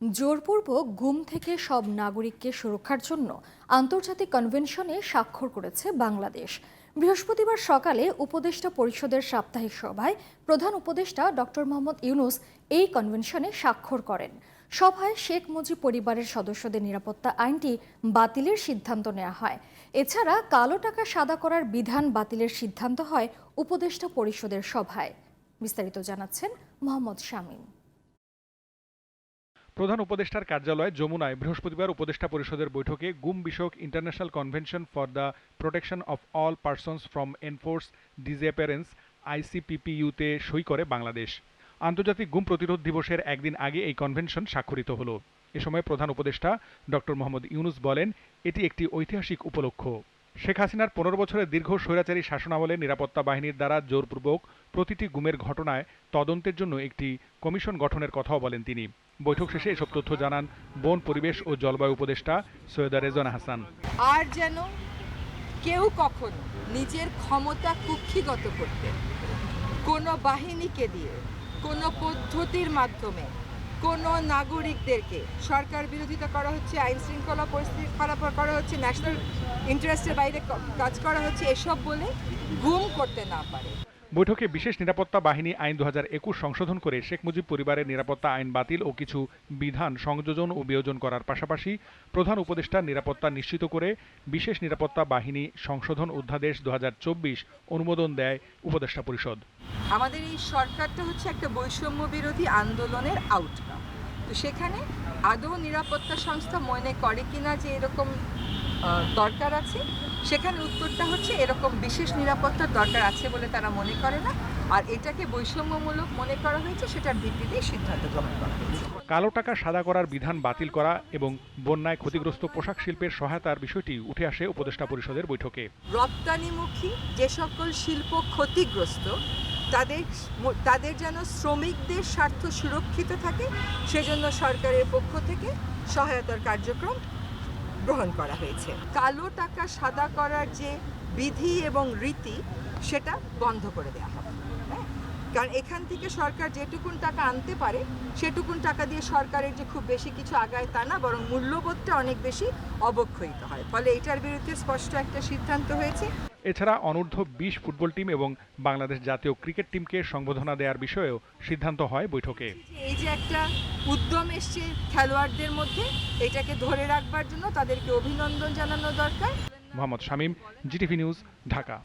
জোরপূর্বক গুম থেকে সব নাগরিককে সুরক্ষার জন্য আন্তর্জাতিক কনভেনশনে স্বাক্ষর করেছে বাংলাদেশ। বৃহস্পতিবার সকালে উপদেষ্টা পরিষদের সাপ্তাহিক সভায় প্রধান উপদেষ্টা ডক্টর মোহাম্মদ ইউনুস এই কনভেনশনে স্বাক্ষর করেন। সভায় শেখ মুজিব পরিবারের সদস্যদের নিরাপত্তা আইনটি বাতিলের সিদ্ধান্ত নেওয়া হয়। এছাড়া কালো টাকা সাদা করার বিধান বাতিলের সিদ্ধান্ত হয় উপদেষ্টা পরিষদের সভায়। বিস্তারিত জানাচ্ছেন মোহাম্মদ শামীম। প্রধান উপদেষ্টার কার্যালয় যমুনায় বৃহস্পতিবার উপদেষ্টা পরিষদের বৈঠকে গুম বিষয়ক international convention for the protection of all persons from enforce disappearance আইসিপিপিইউতে সই করে বাংলাদেশ। আন্তর্জাতিক গুম প্রতিরোধ দিবসের একদিন আগে এই কনভেনশন স্বাক্ষরিত হলো। এ সময় প্রধান উপদেষ্টা ডক্টর মোহাম্মদ ইউনুস বলেন, এটি একটি ঐতিহাসিক উপলক্ষ। শেখ হাসিনার পনেরো বছরের দীর্ঘ স্বৈরাচারী শাসনামলে নিরাপত্তা বাহিনীর দ্বারা জোরপূর্বক প্রতিটি গুমের ঘটনায় তদন্তের জন্য একটি কমিশন গঠনের কথাও বলেন তিনি। বৈঠক শেষে এসব তথ্য জানান বন পরিবেশ ও জলবায়ু উপদেষ্টা সৈয়দা রেজওয়ানা হাসান। আর যেন কেউ কখনো নিজের ক্ষমতা কুক্ষিগত করতে, কোনো বাহিনীকে দিয়ে, কোনো পদ্ধতির মাধ্যমে কোনো নাগরিকদেরকে সরকার বিরোধিতা করা হচ্ছে, আইন শৃঙ্খলা পরিস্থিতি খারাপ করা হচ্ছে ন্যাশনাল ইন্টারেস্টের বাইরে কাজ করা হচ্ছে, এসব বলে গুম করতে না পারে। বৈঠকে বিশেষ নিরাপত্তা বাহিনী আইন দু সংশোধন করে শেখ মুজিব পরিবারের নিরাপত্তা আইন বাতিল ও কিছু বিধান সংযোজন ও বিয়োজন করার পাশাপাশি প্রধান উপদেষ্টার নিরাপত্তা নিশ্চিত করে বিশেষ নিরাপত্তা বাহিনী সংশোধন অধ্যাদেশ দু হাজার চব্বিশ অনুমোদন দেয় উপদেষ্টা পরিষদ। আমাদের এই সরকারটা হচ্ছে একটা বৈষম্য বিরোধী আন্দোলনের আউটকাম তো সেখানে আদৌ নিরাপত্তা সংস্থা মনে করে কিনা যে এরকম দরকার আছে সেখানে উত্তরটা হচ্ছে এরকম বিশেষ নিরাপত্তার দরকার আছে বলে তারা মনে করে না। আর এটাকে বৈষম্যমূলক মনে করা হয়েছে সেটার ভিত্তিতেই সিদ্ধান্ত গ্রহণ করা হয়েছে। কালো টাকা সাদা করার বিধান বাতিল করা এবং বন্যায় ক্ষতিগ্রস্ত পোশাক শিল্পের সহায়তার বিষয়টি উঠে আসে উপদেষ্টা পরিষদের বৈঠকে। রপ্তানিমুখী যে সকল শিল্প ক্ষতিগ্রস্ত তাদের তাদের যেন শ্রমিকদের স্বার্থ সুরক্ষিত থাকে, সেজন্য সরকারের পক্ষ থেকে সহায়তার কার্যক্রম গ্রহণ করা হয়েছে। কালো টাকা সাদা করার যে বিধি এবং রীতি, সেটা বন্ধ করে দেওয়া হবে। হ্যাঁ? কারণ এখান থেকে সরকার যেটুকুন টাকা আনতে পারে, সেটুকুন টাকা দিয়ে সরকারের যে খুব বেশি কিছু আগায় তা না, বরং মূল্যবোধটা অনেক বেশি অবক্ষয়িত হয়। ফলে এটার বিরুদ্ধে স্পষ্ট একটা সিদ্ধান্ত হয়েছে। এছাড়া অনূর্ধ্ব বিশ ফুটবল টিম এবং বাংলাদেশ জাতীয় ক্রিকেট টিমকে সংবর্ধনা দেওয়ার বিষয়েও সিদ্ধান্ত হয় বৈঠকে। এই যে একটা উদ্যম এসছে খেলোয়াড়দের মধ্যে এটাকে ধরে রাখবার জন্য তাদেরকে অভিনন্দন জানানো দরকার। Mohammad Shamim GTV news Dhaka.